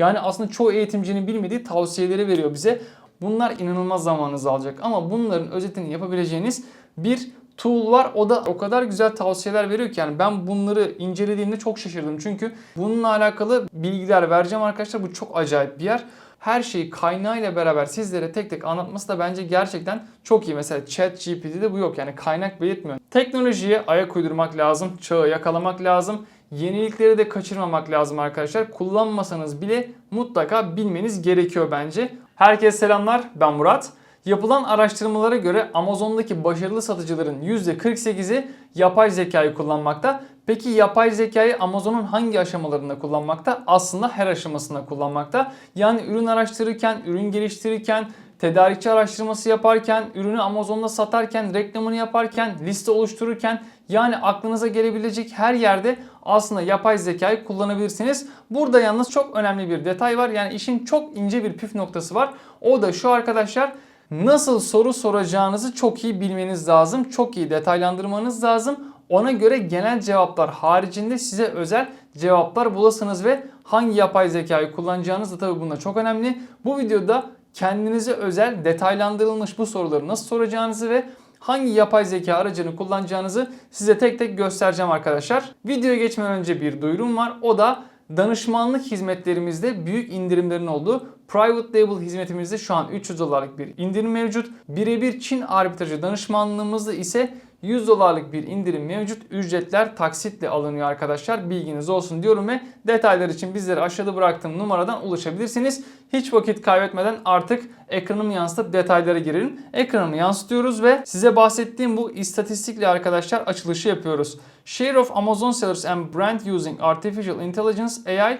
Yani aslında çoğu eğitimcinin bilmediği tavsiyeleri veriyor bize. Bunlar inanılmaz zamanınızı alacak ama bunların özetini yapabileceğiniz bir tool var. O da o kadar güzel tavsiyeler veriyor ki yani ben bunları incelediğimde çok şaşırdım. Çünkü bununla alakalı bilgiler vereceğim arkadaşlar. Bu çok acayip bir yer. Her şeyi kaynağıyla beraber sizlere tek tek anlatması da bence gerçekten çok iyi. Mesela ChatGPT'de bu yok yani kaynak belirtmiyor. Teknolojiye ayak uydurmak lazım, çağı yakalamak lazım. Yenilikleri de kaçırmamak lazım arkadaşlar. Kullanmasanız bile mutlaka bilmeniz gerekiyor bence. Herkese selamlar ben Murat. Yapılan araştırmalara göre Amazon'daki başarılı satıcıların %48'i yapay zekayı kullanmakta. Peki yapay zekayı Amazon'un hangi aşamalarında kullanmakta? Aslında her aşamasında kullanmakta. Yani ürün araştırırken, ürün geliştirirken, tedarikçi araştırması yaparken, ürünü Amazon'da satarken, reklamını yaparken, liste oluştururken yani aklınıza gelebilecek her yerde aslında yapay zekayı kullanabilirsiniz. Burada yalnız çok önemli bir detay var. Yani işin çok ince bir püf noktası var. O da şu arkadaşlar nasıl soru soracağınızı çok iyi bilmeniz lazım. Çok iyi detaylandırmanız lazım. Ona göre genel cevaplar haricinde size özel cevaplar bulasınız ve hangi yapay zekayı kullanacağınız da tabii bunda çok önemli. Bu videoda kendinize özel detaylandırılmış bu soruları nasıl soracağınızı ve hangi yapay zeka aracını kullanacağınızı size tek tek göstereceğim arkadaşlar. Videoya geçmeden önce bir duyurum var. O da danışmanlık hizmetlerimizde büyük indirimlerin olduğu Private Label hizmetimizde şu an 300 dolarlık bir indirim mevcut. Birebir Çin arbitrajı danışmanlığımızda ise 100 dolarlık bir indirim mevcut. Ücretler taksitle alınıyor arkadaşlar. Bilginiz olsun diyorum ve detaylar için bizlere aşağıda bıraktığım numaradan ulaşabilirsiniz. Hiç vakit kaybetmeden artık ekranımı yansıtıp detaylara girelim. Ekranımı yansıtıyoruz ve size bahsettiğim bu istatistikle arkadaşlar açılışı yapıyoruz. Share of Amazon sellers and brand using artificial intelligence AI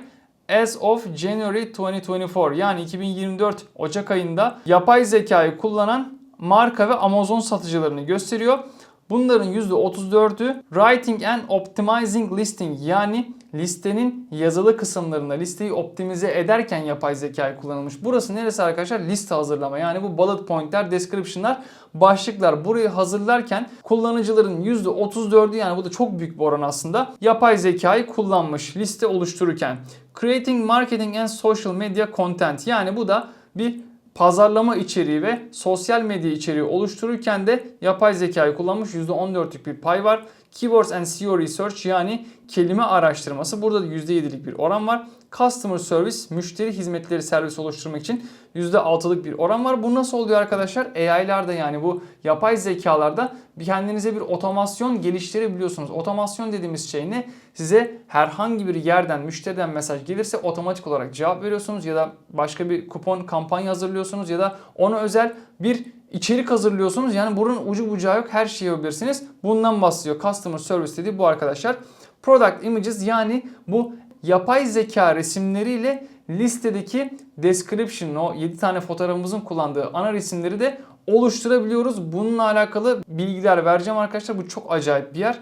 as of January 2024 yani 2024 Ocak ayında yapay zekayı kullanan marka ve Amazon satıcılarını gösteriyor. Bunların %34'ü Writing and Optimizing Listing yani listenin yazılı kısımlarında listeyi optimize ederken yapay zekayı kullanılmış. Burası neresi arkadaşlar? Liste hazırlama. Yani bu bullet pointler, description'lar, başlıklar. Burayı hazırlarken kullanıcıların %34'ü yani bu da çok büyük bir oran aslında yapay zekayı kullanmış liste oluştururken. Creating Marketing and Social Media Content yani bu da bir pazarlama içeriği ve sosyal medya içeriği oluştururken de yapay zekayı kullanmış %14'lük bir pay var. Keywords and SEO Research yani kelime araştırması burada da %7'lik bir oran var. Customer Service müşteri hizmetleri servis oluşturmak için %6'lık bir oran var. Bu nasıl oluyor arkadaşlar? AI'larda yani bu yapay zekalarda kendinize bir otomasyon geliştirebiliyorsunuz. Otomasyon dediğimiz şey ne? Size herhangi bir yerden, müşteriden mesaj gelirse otomatik olarak cevap veriyorsunuz ya da başka bir kupon kampanya hazırlıyorsunuz ya da ona özel bir içerik hazırlıyorsunuz. Yani bunun ucu bucağı yok. Her şeyi yapabilirsiniz. Bundan bahsediyor. Customer Service dediği bu arkadaşlar. Product Images yani bu yapay zeka resimleriyle listedeki description o 7 tane fotoğrafımızın kullandığı ana resimleri de oluşturabiliyoruz. Bununla alakalı bilgiler vereceğim arkadaşlar. Bu çok acayip bir yer.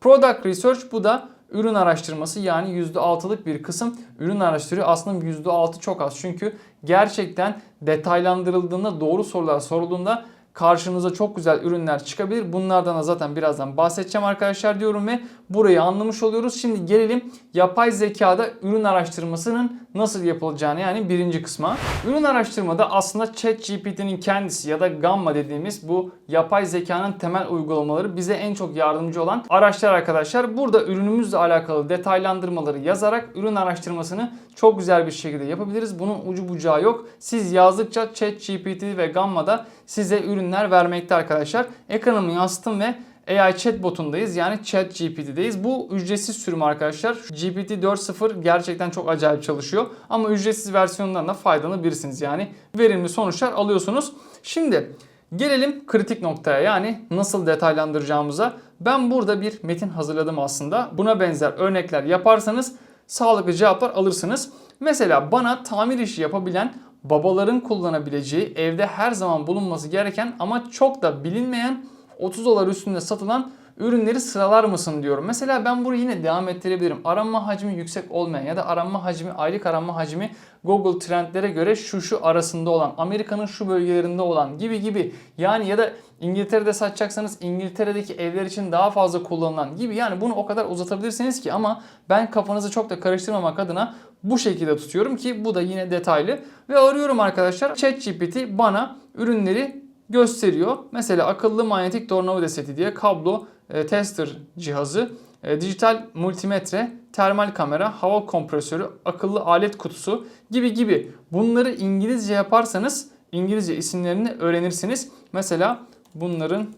Product Research bu da ürün araştırması yani %6'lık bir kısım ürün araştırıyor. Aslında %6 çok az çünkü gerçekten detaylandırıldığında doğru sorular sorulduğunda karşınıza çok güzel ürünler çıkabilir. Bunlardan da zaten birazdan bahsedeceğim arkadaşlar diyorum ve burayı anlamış oluyoruz. Şimdi gelelim yapay zekada ürün araştırmasının nasıl yapılacağını yani birinci kısma. Ürün araştırmada aslında ChatGPT'nin kendisi ya da Gamma dediğimiz bu yapay zekanın temel uygulamaları bize en çok yardımcı olan araçlar arkadaşlar. Burada ürünümüzle alakalı detaylandırmaları yazarak ürün araştırmasını çok güzel bir şekilde yapabiliriz. Bunun ucu bucağı yok. Siz yazdıkça ChatGPT ve Gamma'da size ürünler vermekte arkadaşlar. Ekranımı yansıttım ve AI chatbot'undayız. Yani ChatGPT'deyiz. Bu ücretsiz sürüm arkadaşlar. GPT 4.0 gerçekten çok acayip çalışıyor. Ama ücretsiz versiyonundan da faydalanabilirsiniz. Yani verimli sonuçlar alıyorsunuz. Şimdi gelelim kritik noktaya yani nasıl detaylandıracağımıza. Ben burada bir metin hazırladım aslında. Buna benzer örnekler yaparsanız sağlıklı cevaplar alırsınız. Mesela bana tamir işi yapabilen babaların kullanabileceği evde her zaman bulunması gereken ama çok da bilinmeyen 30 dolar üstünde satılan ürünleri sıralar mısın diyorum. Mesela ben burayı yine devam ettirebilirim. Aranma hacmi yüksek olmayan ya da aranma hacmi, aylık aranma hacmi Google trendlere göre şu şu arasında olan, Amerika'nın şu bölgelerinde olan gibi gibi. Yani ya da İngiltere'de satacaksanız İngiltere'deki evler için daha fazla kullanılan gibi. Yani bunu o kadar uzatabilirsiniz ki ama ben kafanızı çok da karıştırmamak adına bu şekilde tutuyorum ki bu da yine detaylı. Ve arıyorum arkadaşlar ChatGPT bana ürünleri gösteriyor. Mesela akıllı manyetik tornavida seti diye kablo e, tester cihazı, e, dijital multimetre, termal kamera, hava kompresörü, akıllı alet kutusu gibi gibi. Bunları İngilizce yaparsanız İngilizce isimlerini öğrenirsiniz. Mesela bunların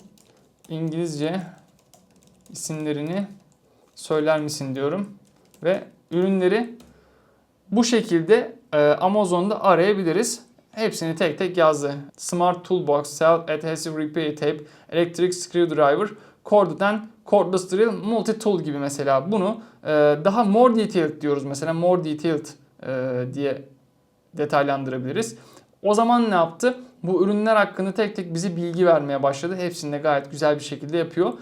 İngilizce isimlerini söyler misin diyorum ve ürünleri bu şekilde e, Amazon'da arayabiliriz. Hepsini tek tek yazdı. Smart Toolbox, Self Adhesive Repair Tape, Electric Screwdriver, Corded and Cordless Drill, Multi Tool gibi mesela. Bunu e, daha more detailed diyoruz mesela. More detailed e, diye detaylandırabiliriz. O zaman ne yaptı? Bu ürünler hakkında tek tek bize bilgi vermeye başladı. Hepsini de gayet güzel bir şekilde yapıyor.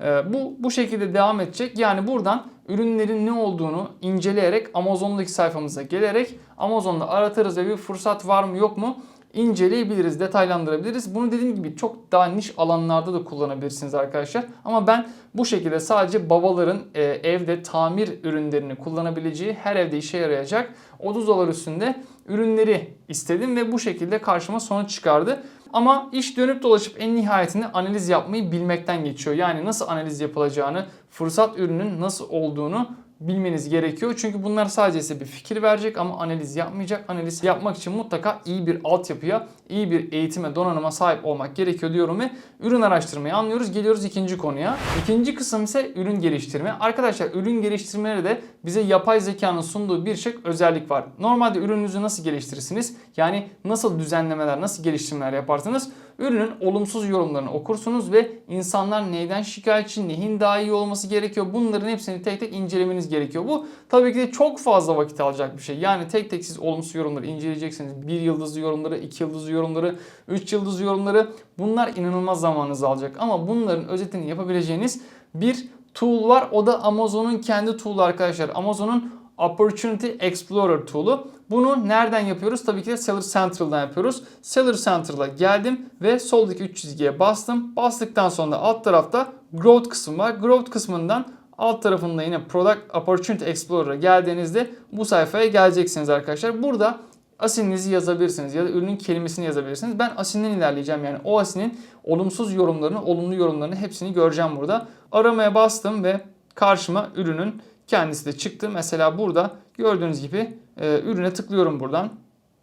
Ee, Bu bu şekilde devam edecek. Yani buradan ürünlerin ne olduğunu inceleyerek Amazon'daki sayfamıza gelerek Amazon'da aratırız ve bir fırsat var mı yok mu inceleyebiliriz, detaylandırabiliriz. Bunu dediğim gibi çok daha niş alanlarda da kullanabilirsiniz arkadaşlar. Ama ben bu şekilde sadece babaların e, evde tamir ürünlerini kullanabileceği, her evde işe yarayacak 30 dolar üstünde ürünleri istedim ve bu şekilde karşıma sonuç çıkardı. Ama iş dönüp dolaşıp en nihayetinde analiz yapmayı bilmekten geçiyor. Yani nasıl analiz yapılacağını, fırsat ürünün nasıl olduğunu bilmeniz gerekiyor. Çünkü bunlar sadece size bir fikir verecek ama analiz yapmayacak. Analiz yapmak için mutlaka iyi bir altyapıya, iyi bir eğitime, donanıma sahip olmak gerekiyor diyorum ve ürün araştırmayı anlıyoruz. Geliyoruz ikinci konuya. İkinci kısım ise ürün geliştirme. Arkadaşlar ürün geliştirmeleri de bize yapay zekanın sunduğu birçok özellik var. Normalde ürününüzü nasıl geliştirirsiniz? Yani nasıl düzenlemeler, nasıl geliştirmeler yaparsınız? Ürünün olumsuz yorumlarını okursunuz ve insanlar neyden şikayetçi, neyin daha iyi olması gerekiyor bunların hepsini tek tek incelemeniz gerekiyor. Bu tabii ki de çok fazla vakit alacak bir şey. Yani tek tek siz olumsuz yorumları inceleyeceksiniz. Bir yıldızlı yorumları, iki yıldızlı yorumları, üç yıldızlı yorumları bunlar inanılmaz zamanınızı alacak. Ama bunların özetini yapabileceğiniz bir tool var. O da Amazon'un kendi tool'u arkadaşlar. Amazon'un Opportunity Explorer tool'u. Bunu nereden yapıyoruz? Tabii ki de Seller Central'dan yapıyoruz. Seller Central'a geldim ve soldaki 3 çizgiye bastım. Bastıktan sonra alt tarafta Growth kısmı var. Growth kısmından alt tarafında yine Product Opportunity Explorer'a geldiğinizde bu sayfaya geleceksiniz arkadaşlar. Burada asininizi yazabilirsiniz ya da ürünün kelimesini yazabilirsiniz. Ben asinden ilerleyeceğim yani o asinin olumsuz yorumlarını, olumlu yorumlarını hepsini göreceğim burada. Aramaya bastım ve karşıma ürünün kendisi de çıktı. Mesela burada gördüğünüz gibi e, ürüne tıklıyorum buradan.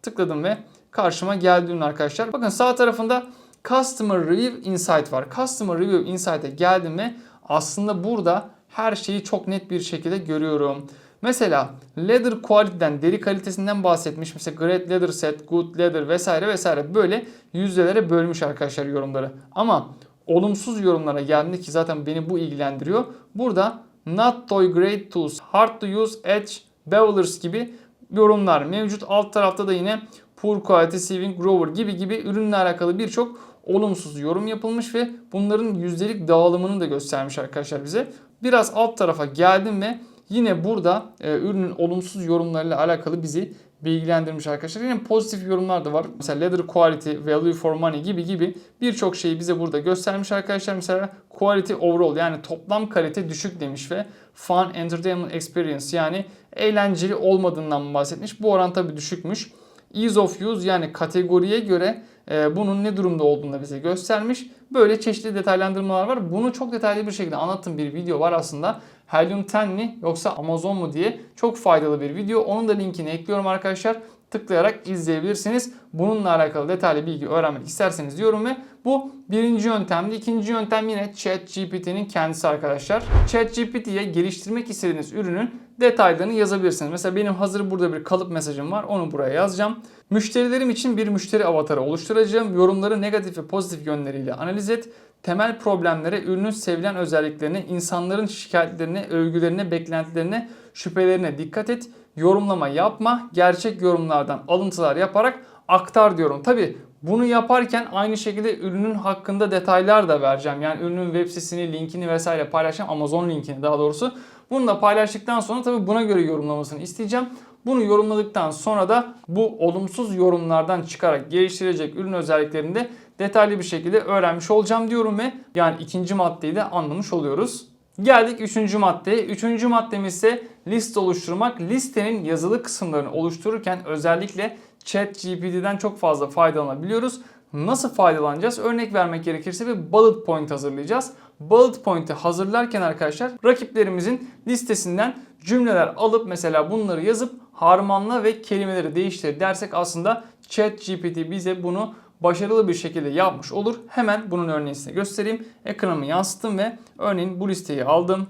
Tıkladım ve karşıma geldi ürün arkadaşlar. Bakın sağ tarafında Customer Review Insight var. Customer Review Insight'e geldim ve aslında burada her şeyi çok net bir şekilde görüyorum. Mesela leather quality'den, deri kalitesinden bahsetmiş. Mesela great leather set, good leather vesaire vesaire böyle yüzdelere bölmüş arkadaşlar yorumları. Ama olumsuz yorumlara geldiğinde ki zaten beni bu ilgilendiriyor. Burada not toy great tools, hard to use, edge, bevelers gibi yorumlar mevcut. Alt tarafta da yine poor quality saving grower gibi gibi ürünle alakalı birçok olumsuz yorum yapılmış ve bunların yüzdelik dağılımını da göstermiş arkadaşlar bize. Biraz alt tarafa geldim ve yine burada e, ürünün olumsuz yorumlarıyla alakalı bizi bilgilendirmiş arkadaşlar. Yine pozitif yorumlar da var. Mesela leather quality, value for money gibi gibi birçok şeyi bize burada göstermiş arkadaşlar. Mesela quality overall yani toplam kalite düşük demiş ve fun entertainment experience yani eğlenceli olmadığından bahsetmiş. Bu oran tabi düşükmüş. Ease of use yani kategoriye göre e, bunun ne durumda olduğunu bize göstermiş. Böyle çeşitli detaylandırmalar var. Bunu çok detaylı bir şekilde anlattığım bir video var aslında. Helium 10 mi yoksa Amazon mu diye çok faydalı bir video. Onun da linkini ekliyorum arkadaşlar. Tıklayarak izleyebilirsiniz. Bununla alakalı detaylı bilgi öğrenmek isterseniz diyorum ve bu birinci yöntemdi. İkinci yöntem yine ChatGPT'nin kendisi arkadaşlar. ChatGPT'ye geliştirmek istediğiniz ürünün detaylarını yazabilirsiniz. Mesela benim hazır burada bir kalıp mesajım var. Onu buraya yazacağım. Müşterilerim için bir müşteri avatarı oluşturacağım. Yorumları negatif ve pozitif yönleriyle analiz et. Temel problemlere, ürünün sevilen özelliklerine, insanların şikayetlerine, övgülerine, beklentilerine, şüphelerine dikkat et. Yorumlama yapma. Gerçek yorumlardan alıntılar yaparak aktar diyorum. Tabi bunu yaparken aynı şekilde ürünün hakkında detaylar da vereceğim. Yani ürünün web sitesini, linkini vesaire paylaşacağım. Amazon linkini daha doğrusu. Bunu da paylaştıktan sonra tabi buna göre yorumlamasını isteyeceğim. Bunu yorumladıktan sonra da bu olumsuz yorumlardan çıkarak geliştirecek ürün özelliklerini de detaylı bir şekilde öğrenmiş olacağım diyorum ve yani ikinci maddeyi de anlamış oluyoruz. Geldik üçüncü maddeye. Üçüncü maddemiz ise liste oluşturmak. Listenin yazılı kısımlarını oluştururken özellikle ChatGPT'den çok fazla faydalanabiliyoruz. Nasıl faydalanacağız? Örnek vermek gerekirse bir bullet point hazırlayacağız. Bullet point'i hazırlarken arkadaşlar rakiplerimizin listesinden cümleler alıp mesela bunları yazıp harmanla ve kelimeleri değiştir dersek aslında ChatGPT bize bunu başarılı bir şekilde yapmış olur. Hemen bunun örneğini size göstereyim. Ekranımı yansıttım ve örneğin bu listeyi aldım.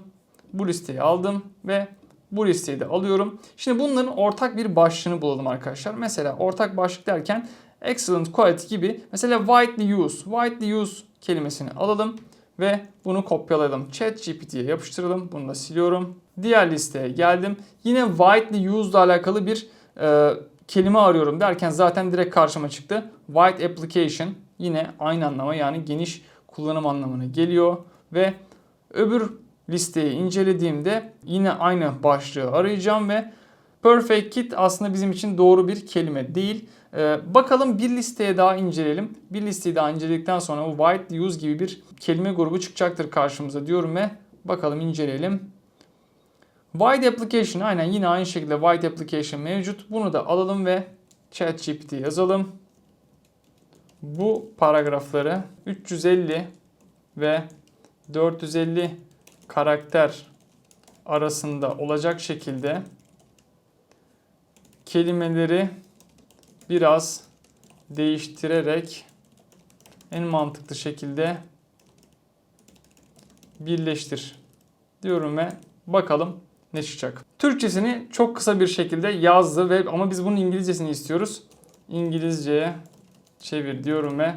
Bu listeyi aldım ve bu listeyi de alıyorum. Şimdi bunların ortak bir başlığını bulalım arkadaşlar. Mesela ortak başlık derken excellent quality gibi mesela widely used, widely used kelimesini alalım ve bunu kopyalayalım. ChatGPT'ye yapıştıralım. Bunu da siliyorum. Diğer listeye geldim. Yine widely used ile alakalı bir e, kelime arıyorum derken zaten direkt karşıma çıktı. Wide application yine aynı anlama yani geniş kullanım anlamına geliyor ve öbür listeyi incelediğimde yine aynı başlığı arayacağım ve perfect kit aslında bizim için doğru bir kelime değil. Ee, bakalım bir listeye daha inceleyelim. Bir listeyi daha inceledikten sonra o white use gibi bir kelime grubu çıkacaktır karşımıza diyorum ve bakalım inceleyelim. Wide application aynen yine aynı şekilde wide application mevcut. Bunu da alalım ve ChatGPT yazalım. Bu paragrafları 350 ve 450 karakter arasında olacak şekilde kelimeleri biraz değiştirerek en mantıklı şekilde birleştir diyorum ve bakalım ne çıkacak. Türkçesini çok kısa bir şekilde yazdı ve ama biz bunun İngilizcesini istiyoruz. İngilizceye çevir diyorum ve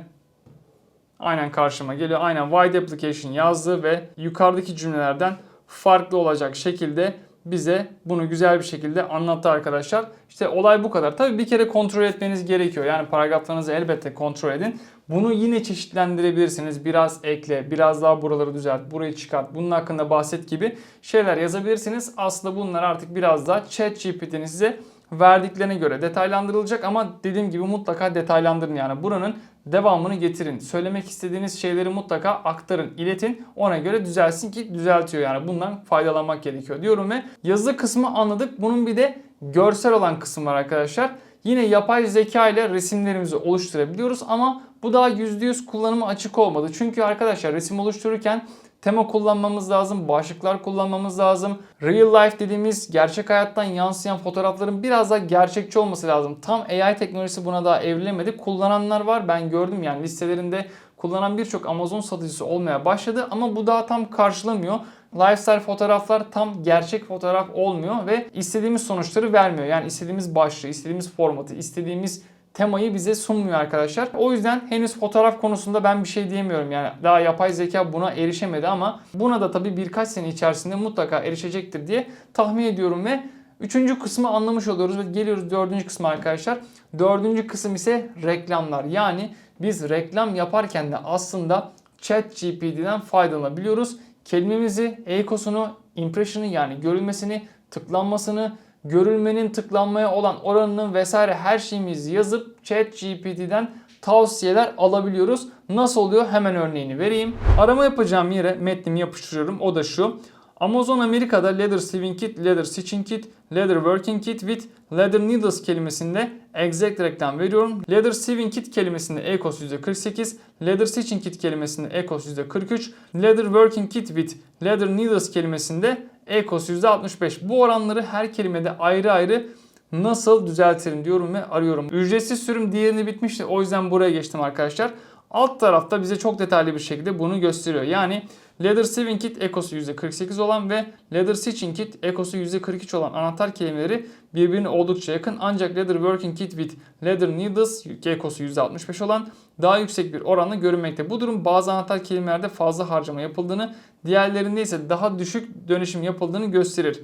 aynen karşıma geliyor. Aynen wide application yazdı ve yukarıdaki cümlelerden farklı olacak şekilde bize bunu güzel bir şekilde anlattı arkadaşlar. İşte olay bu kadar. Tabii bir kere kontrol etmeniz gerekiyor. Yani paragraflarınızı elbette kontrol edin. Bunu yine çeşitlendirebilirsiniz. Biraz ekle, biraz daha buraları düzelt, burayı çıkart, bunun hakkında bahset gibi şeyler yazabilirsiniz. Aslında bunlar artık biraz daha ChatGPT'nin size verdiklerine göre detaylandırılacak ama dediğim gibi mutlaka detaylandırın yani buranın devamını getirin. Söylemek istediğiniz şeyleri mutlaka aktarın, iletin. Ona göre düzelsin ki düzeltiyor yani bundan faydalanmak gerekiyor diyorum ve yazı kısmı anladık. Bunun bir de görsel olan kısım var arkadaşlar. Yine yapay zeka ile resimlerimizi oluşturabiliyoruz ama bu daha %100 kullanıma açık olmadı. Çünkü arkadaşlar resim oluştururken tema kullanmamız lazım, başlıklar kullanmamız lazım. Real life dediğimiz gerçek hayattan yansıyan fotoğrafların biraz daha gerçekçi olması lazım. Tam AI teknolojisi buna daha evrilemedi. Kullananlar var ben gördüm yani listelerinde kullanan birçok Amazon satıcısı olmaya başladı ama bu daha tam karşılamıyor. Lifestyle fotoğraflar tam gerçek fotoğraf olmuyor ve istediğimiz sonuçları vermiyor. Yani istediğimiz başlığı, istediğimiz formatı, istediğimiz temayı bize sunmuyor arkadaşlar. O yüzden henüz fotoğraf konusunda ben bir şey diyemiyorum. Yani daha yapay zeka buna erişemedi ama buna da tabii birkaç sene içerisinde mutlaka erişecektir diye tahmin ediyorum ve Üçüncü kısmı anlamış oluyoruz ve geliyoruz dördüncü kısma arkadaşlar. Dördüncü kısım ise reklamlar. Yani biz reklam yaparken de aslında ChatGPT'den faydalanabiliyoruz. Kelimemizi, ekosunu, impression'ı yani görülmesini, tıklanmasını, görülmenin tıklanmaya olan oranının vesaire her şeyimizi yazıp ChatGPT'den tavsiyeler alabiliyoruz. Nasıl oluyor? Hemen örneğini vereyim. Arama yapacağım yere metnimi yapıştırıyorum. O da şu. Amazon Amerika'da leather sewing kit, leather stitching kit, leather working kit with leather needles kelimesinde exact reklam veriyorum. Leather sewing kit kelimesinde ECOS %48, leather stitching kit kelimesinde ECOS %43, leather working kit with leather needles kelimesinde ECOS %65. Bu oranları her kelimede ayrı ayrı nasıl düzeltirim diyorum ve arıyorum. Ücretsiz sürüm diğerini bitmişti. O yüzden buraya geçtim arkadaşlar. Alt tarafta bize çok detaylı bir şekilde bunu gösteriyor. Yani Leather Sewing Kit ekosu %48 olan ve Leather Stitching Kit ekosu %43 olan anahtar kelimeleri birbirine oldukça yakın. Ancak Leather Working Kit with Leather Needles ekosu %65 olan daha yüksek bir oranla görünmekte. Bu durum bazı anahtar kelimelerde fazla harcama yapıldığını, diğerlerinde ise daha düşük dönüşüm yapıldığını gösterir.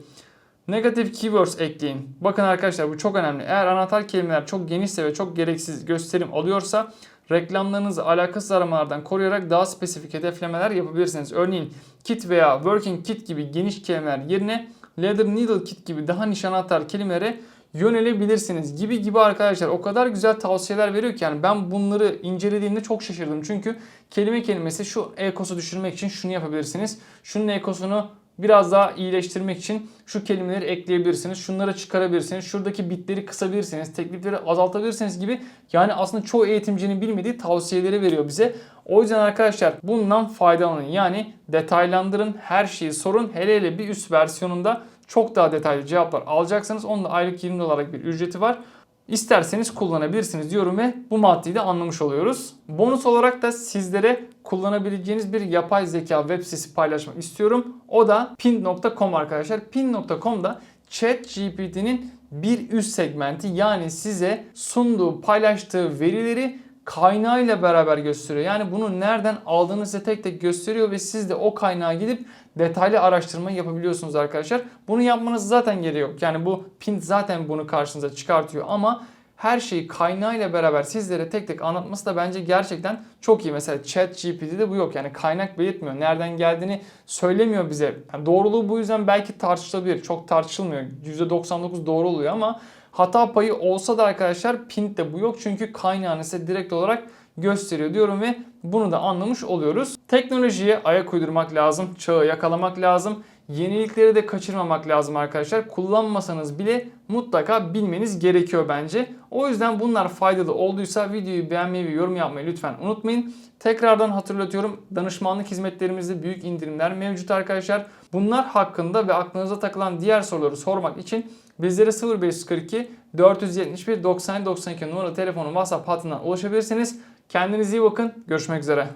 Negatif keywords ekleyin. Bakın arkadaşlar bu çok önemli. Eğer anahtar kelimeler çok genişse ve çok gereksiz gösterim alıyorsa reklamlarınızı alakasız aramalardan koruyarak daha spesifik hedeflemeler yapabilirsiniz. Örneğin kit veya working kit gibi geniş kelimeler yerine leather needle kit gibi daha niş anahtar kelimelere yönelebilirsiniz gibi gibi arkadaşlar o kadar güzel tavsiyeler veriyor ki yani ben bunları incelediğimde çok şaşırdım. Çünkü kelime kelimesi şu ekosu düşürmek için şunu yapabilirsiniz. Şunun ekosunu biraz daha iyileştirmek için şu kelimeleri ekleyebilirsiniz. Şunları çıkarabilirsiniz. Şuradaki bitleri kısabilirsiniz. Teklifleri azaltabilirsiniz gibi. Yani aslında çoğu eğitimcinin bilmediği tavsiyeleri veriyor bize. O yüzden arkadaşlar bundan faydalanın. Yani detaylandırın, her şeyi sorun. Hele hele bir üst versiyonunda çok daha detaylı cevaplar alacaksınız. Onun da aylık 20 dolarlık bir ücreti var. İsterseniz kullanabilirsiniz diyorum ve bu maddeyi de anlamış oluyoruz. Bonus olarak da sizlere kullanabileceğiniz bir yapay zeka web sitesi paylaşmak istiyorum. O da pin.com arkadaşlar. Pin.com'da ChatGPT'nin bir üst segmenti yani size sunduğu, paylaştığı verileri kaynağıyla beraber gösteriyor. Yani bunu nereden aldığınızı tek tek gösteriyor ve siz de o kaynağa gidip detaylı araştırma yapabiliyorsunuz arkadaşlar. Bunu yapmanız zaten gereği yok. Yani bu pin zaten bunu karşınıza çıkartıyor ama her şeyi kaynağıyla beraber sizlere tek tek anlatması da bence gerçekten çok iyi. Mesela ChatGPT'de bu yok. Yani kaynak belirtmiyor. Nereden geldiğini söylemiyor bize. Yani doğruluğu bu yüzden belki tartışılabilir. Çok tartışılmıyor. %99 doğru oluyor ama hata payı olsa da arkadaşlar Pint'te bu yok. Çünkü kaynağını size direkt olarak gösteriyor diyorum ve bunu da anlamış oluyoruz. Teknolojiye ayak uydurmak lazım. Çağı yakalamak lazım. Yenilikleri de kaçırmamak lazım arkadaşlar. Kullanmasanız bile mutlaka bilmeniz gerekiyor bence. O yüzden bunlar faydalı olduysa videoyu beğenmeyi ve yorum yapmayı lütfen unutmayın. Tekrardan hatırlatıyorum. Danışmanlık hizmetlerimizde büyük indirimler mevcut arkadaşlar. Bunlar hakkında ve aklınıza takılan diğer soruları sormak için bizlere 0542 471 90 92 numaralı telefonun WhatsApp hattından ulaşabilirsiniz. Kendinize iyi bakın. Görüşmek üzere.